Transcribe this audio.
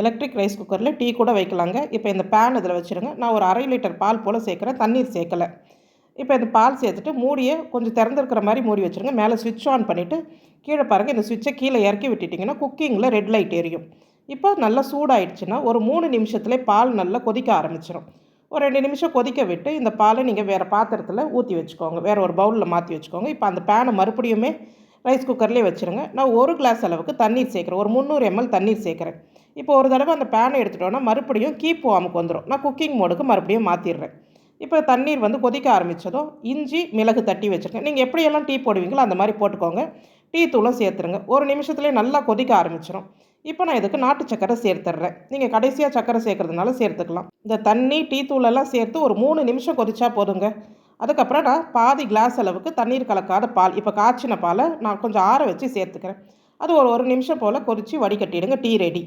Electric rice குக்கரில் tea கூட வைக்கலாங்க. இப்போ இந்த பேன் இதில் வச்சுருங்க. நான் ஒரு அரை லிட்டர் பால் போல் சேர்க்குறேன். தண்ணீர் சேர்க்கலை. இப்போ இந்த பால் சேர்த்துட்டு மூடியை கொஞ்சம் திறந்துருக்கிற மாதிரி மூடி வச்சுருங்க. மேலே சுவிட்ச் ஆன் பண்ணிவிட்டு கீழே பாருங்கள் இந்த சுவிட்சை கீழே இறக்கி விட்டுட்டிங்கன்னா குக்கிங்கில் ரெட் லைட் எரியும். இப்போ நல்லா சூடாயிடுச்சுன்னா ஒரு மூணு நிமிஷத்துலேயே பால் நல்லா கொதிக்க ஆரம்பிச்சிடும் ஒரு ரெண்டு நிமிஷம் கொதிக்க விட்டு இந்த பாலை நீங்கள் வேறு பாத்திரத்தில் ஊற்றி வச்சுக்கோங்க. வேறு ஒரு பவுலில் மாற்றி வச்சுக்கோங்க. இப்போ அந்த பேனை மறுபடியுமே ரைஸ் குக்கர்லேயே வச்சுருங்க. நான் ஒரு கிளாஸ் அளவுக்கு தண்ணீர் சேர்க்குறேன். ஒரு முந்நூறு எம்எல் தண்ணீர் சேர்க்குறேன். இப்போ ஒரு தடவை அந்த பேனை எடுத்துட்டோன்னா மறுபடியும் கீப் வாமுக்கு வந்துடும் நான் குக்கிங் மோடுக்கு மறுபடியும் மாற்றிடுறேன் இப்போ தண்ணீர் வந்து கொதிக்க ஆரம்பித்ததும் இஞ்சி மிளகு தட்டி வச்சுருக்கேன். நீங்கள் எப்படியெல்லாம் டீ போடுவீங்களோ அந்த மாதிரி போட்டுக்கோங்க. டீ தூளும் சேர்த்துருங்க. ஒரு நிமிஷத்துலேயே நல்லா கொதிக்க ஆரம்பிச்சிடும் இப்போ நான் இதுக்கு நாட்டு சக்கரை சேர்த்துட்றேன் நீங்கள் கடைசியாக சக்கரை சேர்க்குறதுனால சேர்த்துக்கலாம். இந்த தண்ணி டீ தூளெல்லாம் சேர்த்து ஒரு மூணு நிமிஷம் கொதிச்சா போதுங்க. அதுக்கப்புறம் நான் பாதி கிளாஸ் அளவுக்கு தண்ணீர் கலக்காத பால் இப்போ காய்ச்சின பாலை நான் கொஞ்சம் ஆற வச்சு சேர்த்துக்கிறேன். அது ஒரு ஒரு நிமிஷம் போல் கொதித்து வடிகட்டிடுங்க டீ ரெடி